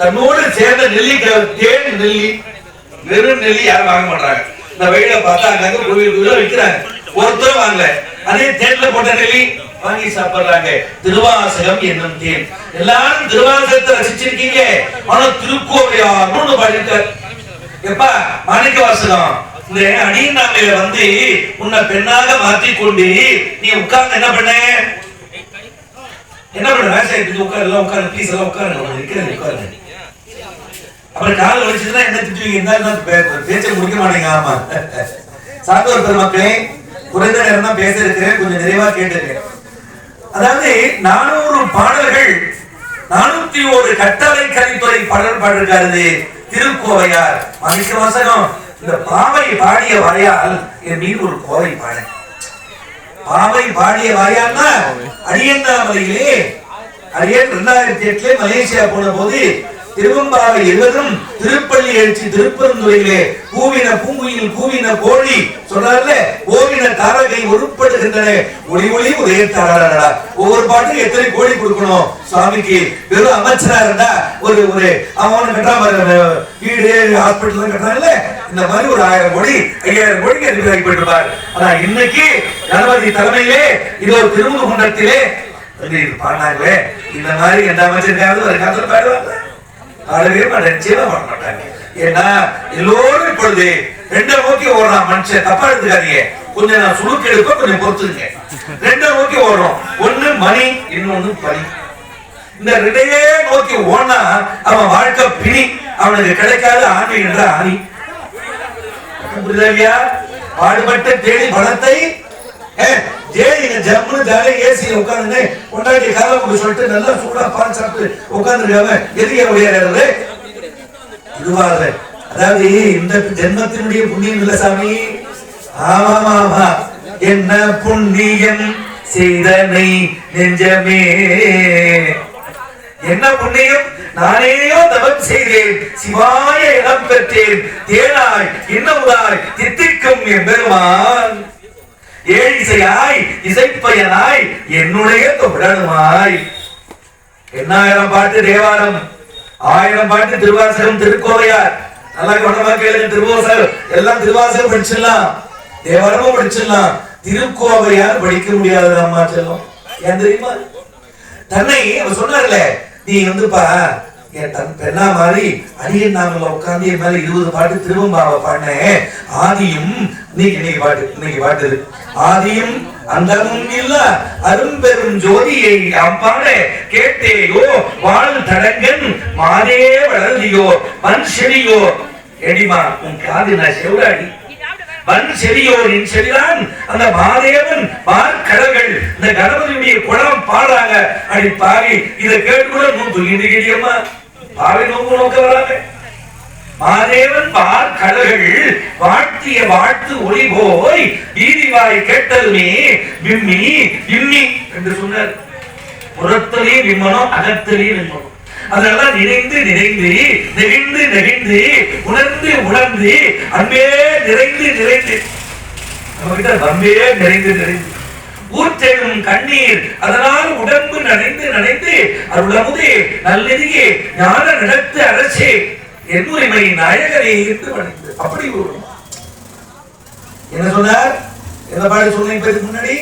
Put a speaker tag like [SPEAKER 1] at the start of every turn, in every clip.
[SPEAKER 1] தன்னோடு சேர்ந்த நெல்லி தேன் நெல்லி வெறும் நெல்லி யாரும் வாங்க மாட்டாங்க. இந்த வெயில பார்த்தா கோவில் கோயில விற்கிறாங்க ஒருத்தரும் வாங்கல. அதே தேன்ல போட்ட நெல்லி வாங்கி சாப்பிடுறாங்க. திருவாசகம் என்னும் தேன். எல்லாரும் திருவாசகத்தை ரசிச்சிருக்கீங்க. ஆனா திருக்கோவையார்னு ஒண்ணு பாடியிருக்காரு. எப்பா மாணிக்க வாசகம் இந்த அடியநாமையில வந்து உன்னை பெண்ணாக மாத்தி கொண்டு நீ உட்கார்ந்து என்ன பண்ண? என்ன பண்ண? விவசாயத்துக்கு உட்காரு எல்லாம் உட்காரு ப்ளீஸ் எல்லாம் உட்காருங்க உட்காருங்க. அப்புறம் கால் வலிச்சதுன்னா என்ன திட்டுவீங்க இருந்தாலும் பேச்ச முடிக்க மாட்டேங்க ஆமா சாத்தோர் பெருமக்களே குறைந்த நேரம் தான் பேச இருக்கிறேன் கொஞ்சம் நிறைவா கேட்டிருக்கேன் அதாவது நானூறு பாடல்கள் நானூத்தி ஒரு கட்டளை கலித்துறை பாடல் பாடிருக்காரு திருக்கோவையார். மதிக்க வாசகம். இந்த பாவை பாடிய வாயால் என் மீது ஒரு கோவை பாட. பாவை பாடிய வாயால்னா அரியந்தாமலையிலே அரியன் ரெண்டாயிரத்தி எட்டுல மலேசியா போன போது திருவம்பாவை எழுவதும் திருப்பள்ளி எழுச்சி திருப்பெருந்துறையிலே கூவின பூங்குயில் கூவின கோழி சொல்றாருல ஓவின தாரகை உருப்படுகின்றன ஒளி ஒளி ஒரே தாராடா ஒவ்வொரு பாட்டுக்கு எத்தனை கோழி கொடுக்கணும்? சுவாமிக்கு வெறும் அமைச்சரா இருந்தா ஒரு ஒரு அவன் கட்டாம வீடு ஹாஸ்பிட்டல் கட்டுறாங்கல்ல இந்த மாதிரி ஒரு ஆயிரம் கோடி ஐயாயிரம் கோடிக்கு அதிபராகி போயிட்டு ஆனா இன்னைக்கு கணபதி தலைமையிலே இது ஒரு திருமுகண்டத்திலே வந்து பாடினாங்களே. இந்த மாதிரி எந்த அமைச்சருக்காவது ஒரு காலத்தில் பாடுவாங்க பாடவே மாட்டேன் நிச்சயமா பாட மாட்டாங்க ஏன்னா எல்லோரும் இப்பொழுது ரெண்டை நோக்கி ஓடுறான் மனுஷன். தப்பா எடுத்துக்காதீங்க. கொஞ்சம் நான் சுழுக்கு எடுப்ப கொஞ்சம் பொறுத்துங்க ரெண்டை நோக்கி ஓடுறோம். ஒண்ணு மணி இன்னொன்னு பணி இந்த ரெண்டையே நோக்கி ஓனா அவன் வாழ்க்கை பிணி. அவனுக்கு கிடைக்காத ஆணி என்ற ஆணி. புரியுதா இல்லையா? தேடி பலத்தை ஜேடிங்க ஜம்முன்னு ஜாலியாக ஏசியில் உட்கார்ந்து கொண்டாட்டி காலை போய் சொல்லிட்டு நல்லா சூடாக பால் சாப்பிட்டு உட்காந்துருக்காம எதுக்கே விளையாடுறது இதுவாக அதாவது இந்த ஜென்மத்தினுடைய புண்ணியம் இல்ல சாமி. ஆமா ஆமா என்ன புண்ணியம்? செய்தனை நெஞ்சமே. என்ன புண்ணியம்? நானேயோ தவம் செய்தேன். சிவாய இடம் பெற்றேன். தேனாய் இன்னமுதாய் தித்திக்கும் என் பெருமான். ஏழிசையாய் இசைப்பயனாய் என்னுடைய தொடருமாய். எண்ணாயிரம் பாட்டு தேவாரம் ஆயிரம் பாட்டு திருவாசகம் திருக்கோவையார். நல்லா கவனமா கேளுங்க திருவாசகம். எல்லாம் திருவாசகம் படிச்சிடலாம். தேவாரமும் படிச்சிடலாம். திருக்கோவையார் படிக்க முடியாது அம்மா செல்லம். ஏன் தெரியுமா? தன்னை அவர் சொன்னார்ல நீ வந்துப்பா. என் தன் பெண்ணா மாதிரி அடியன் நாங்கள உட்காந்து என் மேல இருபது பாட்டு திருவம்பாவை பாடினேன். ஆதியும் இன்னைக்கு இன்னைக்கு பாட்டு இன்னைக்கு பாட்டு ஆதியும் அந்தமும் இல்ல அரும்பெரும் ஜோதியை நாம் கேட்டேயோ வாழ் தடங்கன் மாதே வளர்ந்தியோ மண் செடியோ எடிமா உன் காது நான் செவ்வாடி மண் செடியோ நின் செடிதான் அந்த மாதேவன் மார்கடல்கள் இந்த கணபதியுடைய குளம் பாடுறாங்க அப்படி பாவி இதை கேட்டு கூட நூல் துகிண்டு கிடியம்மா பாவி நோக்கு நோக்க வராங்க மாதேவன் பார் கடல்கள் வாழ்த்திய வாழ்த்து ஒளி போய் வீதிவாய் கேட்டதுமே விம்மி விம்மி என்று சொன்னார். புறத்திலே விம்மனம் அகத்திலே விம்மனம் அதெல்லாம் நிறைந்து நிறைந்து நெகிழ்ந்து நெகிழ்ந்து உணர்ந்து உணர்ந்து அன்பே நிறைந்து நிறைந்து. நம்ம கிட்ட நிறைந்து நிறைந்து. ஊற்றெழும் கண்ணீர் அதனால் உடம்பு நனைந்து நனைந்து அருளமுதே நல்லெறியே ஞான நடத்து அரசே. என்னுரிமை நாயகரை என்று வணங்கு அப்படி ஒரு என்ன சொன்னார்? என்ன பாடி சொன்னீங்க முன்னாடி?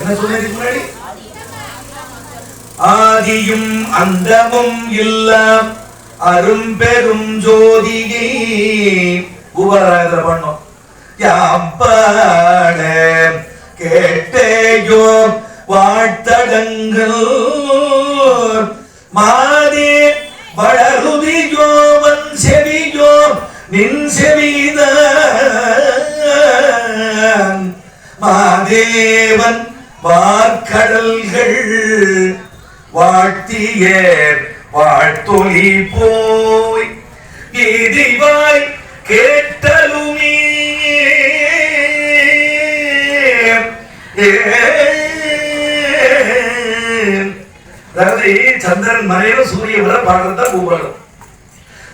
[SPEAKER 1] என்ன சொன்னதுக்கு முன்னாடி? ஆதியும் அந்தமும் இல்ல அரும்பெரும் ஜோதியை உபராயத்துல பண்ணோம் யாம் பாட கேட்டேயோ வாழ்த்தடங்கள் தேவன் பார்க்கடல்கள். வாழ்த்திய வாழ்த்தொழி போய். நீதிவாய் கேட்டலுமே. அதாவது சந்திரன் மறைவு சூரிய வர பாடுறதா கூப்பிடணும்.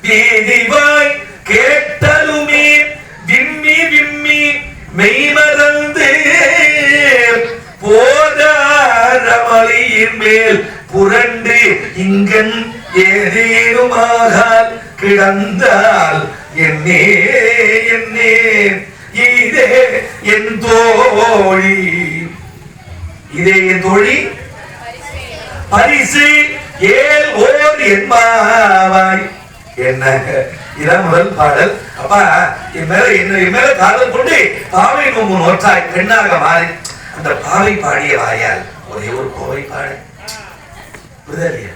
[SPEAKER 1] வீதிவாய் கேட்டலுமே. விம்மி விம்மி மெய்மறந்து போதாரமலையின் மேல் புரண்டு இங்கன் ஏதேனுமாகால் கிடந்தால் என்னே என்னே இதே என் தோழி. இதே என் தோழி? பரிசு ஏல் ஓர் என்பாவாய் என்ன? இதான் முதல் பாடல். அப்பா என் மேல என்ன என் மேல காதல் கொண்டு பாவை நோம்பு நோற்றாய் பெண்ணாக மாறி. அந்த பாவை பாடிய வாயால் ஒரே ஒரு கோவை பாடு. இல்லையா?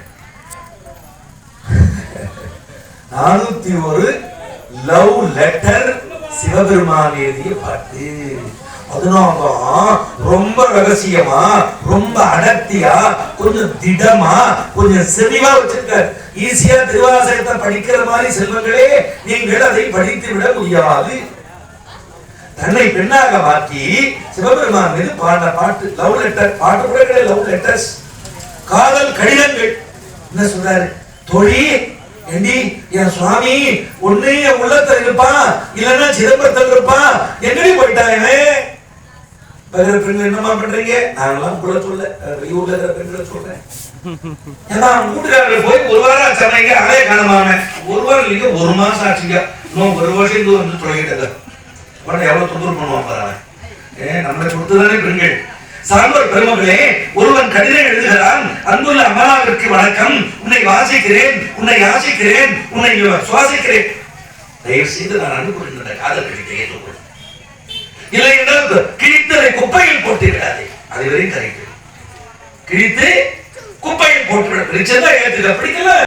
[SPEAKER 1] நானூத்தி ஒரு லவ் லெட்டர் சிவபெருமான் எழுதிய பாட்டு. அதனாலதான் ரொம்ப ரகசியமா ரொம்ப அடர்த்தியா கொஞ்சம் திடமா கொஞ்சம் செறிவா வச்சிருக்கார். ஈஸியா திருவாசகத்தை படிக்கிற மாதிரி செல்வங்களே நீங்கள் அதை படித்து விட முடியாது. தன்னை பெண்ணாக மாற்றி சிவபெருமான் மீது பாடின பாட்டு லவ் லெட்டர் பாட்டு கூட கிடையாது லவ் லெட்டர்ஸ் காதல் கடிதங்கள். என்ன சொல்றாரு? தோழி ஏண்டி என் சுவாமி ஒண்ணு என் உள்ளத்துல இருப்பான் இல்லைன்னா சிதம்பரத்தில் இருப்பான். எங்கடி போயிட்டான் இவன்? வேற பெண்கள் என்னமா பண்றீங்க? நாங்கெல்லாம் கூட சொல்ல வெளியூர்ல இருக்கிற பெண்களை சொல்றேன். ஏன்னா வீட்டுக்காரர்கள் போய் ஒரு வாரம் ஆச்சாங்க அதே காணமாம ஒரு வாரம் இல்லைங்க ஒரு மாசம் ஆச்சுங்க. இன்னும் ஒரு வருஷம் இது வந்து தொடங்கிட்டது உடனே எவ்வளவு தொந்தரவு பண்ணுவான் பாருங்க ஏ நம்மளை கொடுத்துதானே பெண்கள். சாம்பர் பெருமகளே ஒருவன் கடிதம் எழுதுகிறான். அன்புள்ள அமலாவிற்கு வணக்கம். உன்னை வாசிக்கிறேன் உன்னை யாசிக்கிறேன் உன்னை சுவாசிக்கிறேன். தயவு செய்து நான் அனுப்புகின்ற காதல் கடிதத்தை ஏற்றுக்கொள் இல்லை என்றால் கிழித்ததை குப்பையில் போட்டு விடாதே. அதுவரையும் கரைக்கு கிழித்து குப்பையில் போட்டு விட பிடிச்சதா ஏற்றுக்க பிடிக்கல?